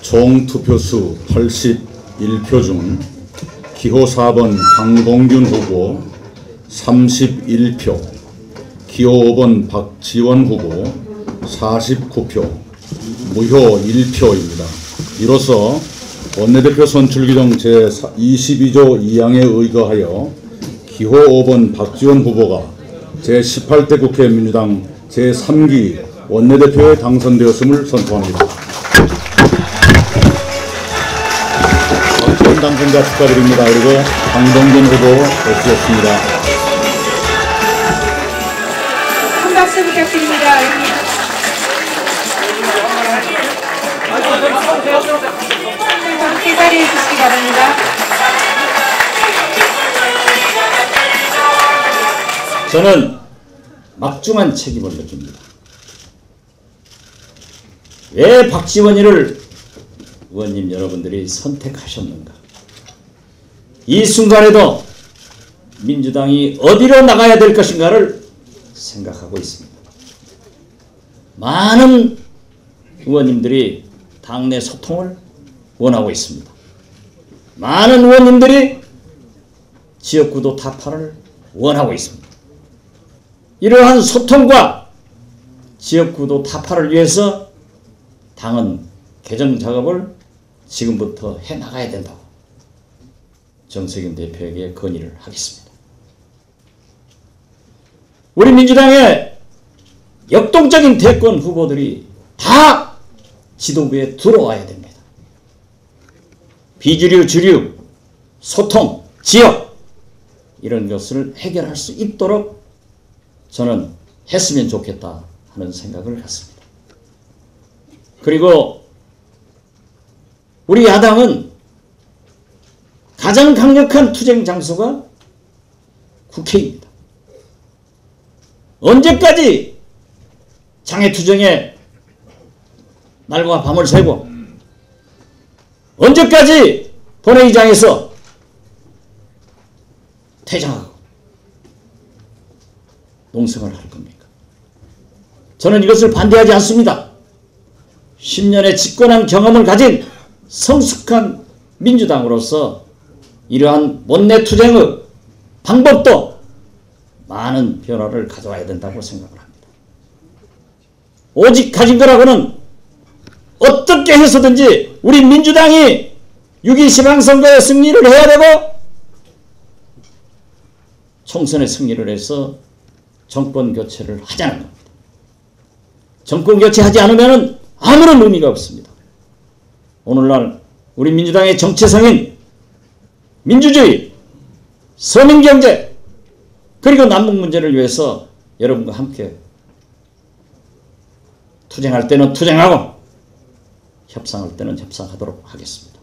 총 투표수 81표 중 기호 4번 강동균 후보 31표, 기호 5번 박지원 후보 49표, 무효 1표입니다. 이로써 원내대표 선출 규정 제22조 2항에 의거하여 기호 5번 박지원 후보가 제18대 국회 민주당 제3기 원내대표에 당선되었음을 선포합니다. 박지원 당선자 축하드립니다. 그리고 강동균 후보 되셨습니다. 큰 박수 부탁드립니다. 함께 자리해 주시기 바랍니다. 저는 막중한 책임을 느낍니다. 왜 박지원이를 의원님 여러분들이 선택하셨는가? 이 순간에도 민주당이 어디로 나가야 될 것인가를 생각하고 있습니다. 많은 의원님들이 당내 소통을 원하고 있습니다. 많은 의원님들이 지역구도 타파를 원하고 있습니다. 이러한 소통과 지역구도 타파를 위해서 당은 개정 작업을 지금부터 해 나가야 된다고 정세균 대표에게 건의를 하겠습니다. 우리 민주당의 역동적인 대권 후보들이 다 지도부에 들어와야 됩니다. 비주류, 주류, 소통, 지역 이런 것을 해결할 수 있도록 저는 했으면 좋겠다 하는 생각을 갖습니다. 그리고 우리 야당은 가장 강력한 투쟁 장소가 국회입니다. 언제까지 장애투쟁에 날과 밤을 새고 언제까지 본회의장에서 퇴장하고 농성을 할 겁니까? 저는 이것을 반대하지 않습니다. 10년의 집권한 경험을 가진 성숙한 민주당으로서 이러한 원내 투쟁의 방법도 많은 변화를 가져와야 된다고 생각을 합니다. 오직 가진 거라고는 어떻게 해서든지 우리 민주당이 6.2 지방선거에 승리를 해야 되고 총선에 승리를 해서 정권 교체를 하자는 겁니다. 정권 교체하지 않으면 아무런 의미가 없습니다. 오늘날 우리 민주당의 정체성인 민주주의, 서민경제, 그리고 남북 문제를 위해서 여러분과 함께 투쟁할 때는 투쟁하고 협상할 때는 협상하도록 하겠습니다.